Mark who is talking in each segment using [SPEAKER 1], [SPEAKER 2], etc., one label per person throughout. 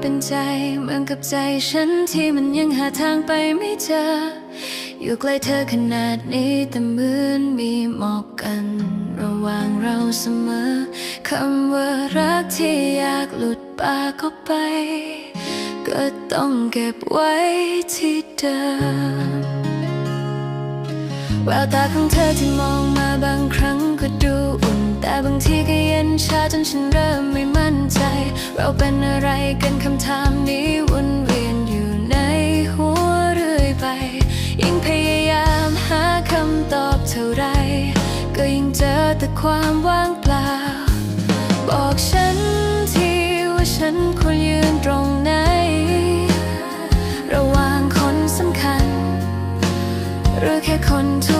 [SPEAKER 1] เป็นใจ เหมือนกับใจฉันที่มันยังหาทางไปไม่เจอ อยู่ใกล้เธอขนาดนี้แต่เหมือนมีหมอกกัน ระหว่างเราเสมอคำว่ารักที่อยากหลุดปากออกไป ก็ต้องเก็บไว้ที่เดิมแววตาของเธอที่มองมาบางครั้งก็ดูอุ่น แต่บางทีก็เย็นชาจนฉันเริ่มไม่มั่นใจ เราเป็นอะไรกันคำถามนี้วนเวียนอยู่ในหัวเรื่อยไป ยิ่งพยายามหาคำตอบเท่าไร ก็ยิ่งเจอแต่ความว่างเปล่า บอกฉันทีว่าฉันควรยืนตรงไหน ระหว่างคนสำคัญ หรือแค่คนทั่ว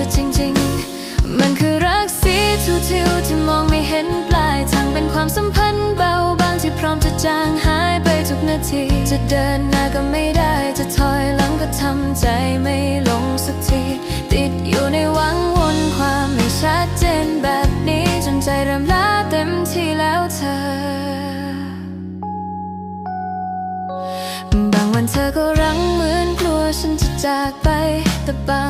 [SPEAKER 1] อจริง ๆ มันคือรักสีทูทิวที่มองไม่เห็นปลายทางเป็นความสัมพันธ์เบาบางที่พร้อมจะจางหายไปทุกนาที จะเดินหน้าก็ไม่ได้จะถอยหลังก็ทำใจไม่ลงสักที ติดอยู่ในวังวนความไม่ชัดเจนแบบนี้จนใจเริ่มล้าเต็มที่แล้วเธอบางวันเธอก็รังเหมือนกลัวฉันจะจากไปแต่บาง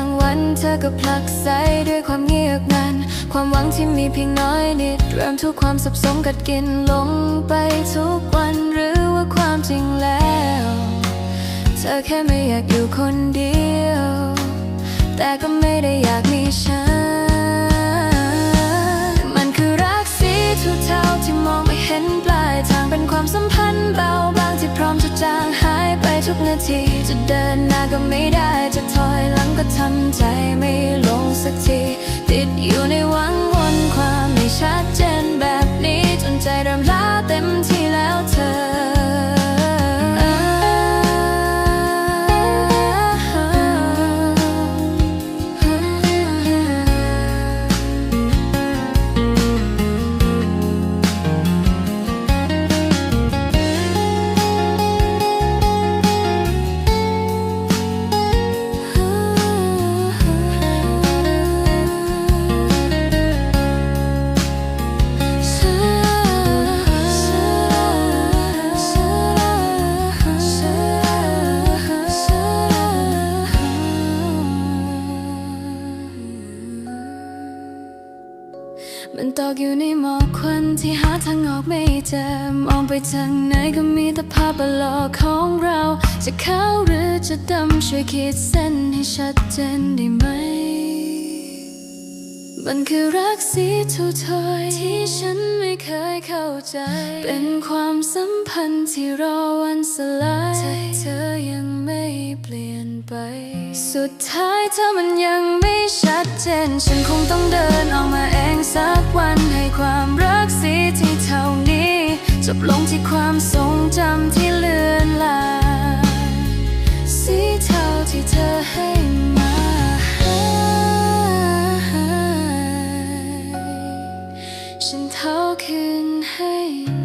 [SPEAKER 1] อก็ผลักไสด้วยความเงียบงัน ความหวังที่มีเพียงน้อยนิด เริ่มทุกความสับสนกัดกินลงไปทุกวันหรือว่าความจริงแล้ว เธอแค่ไม่อยากอยู่คนเดียว แต่ก็ไม่ได้อยากมีฉัน มันคือรักสีทุเทาที่มองไม่เห็นปลายทางเป็นความสัมพันธ์เบาบางที่พร้อมจะจางหายไปทุกนาที จะเดินหน้าก็ไม่ได้จะถอยหลังก็ทำใจ อยู่ในวังวนความไม่ชัดเจน มันตกอยู่ในหมอกควันที่หาทางออกไม่เจอ มองไปทางไหนก็มีแต่ภาพหลอกของเรา จะขาวหรือจะดำช่วยคิดเส้นให้ชัดเจนได้ไหม มันคือรักสีทูทอยที่ฉันไม่เคยเข้าใจ เป็นความสัมพันธ์ที่รอวันสลายแต่เธอยังไม่เปลี่ยนไป สุดท้ายเธอมันยังไม่ชัดเจน ฉันคงต้องเดินออกมาเองสักวันให้ความรักสีที่เท่านี้ จบลงที่ความทรงจำที่เลือนลางสีเทาที่เธอ Hey.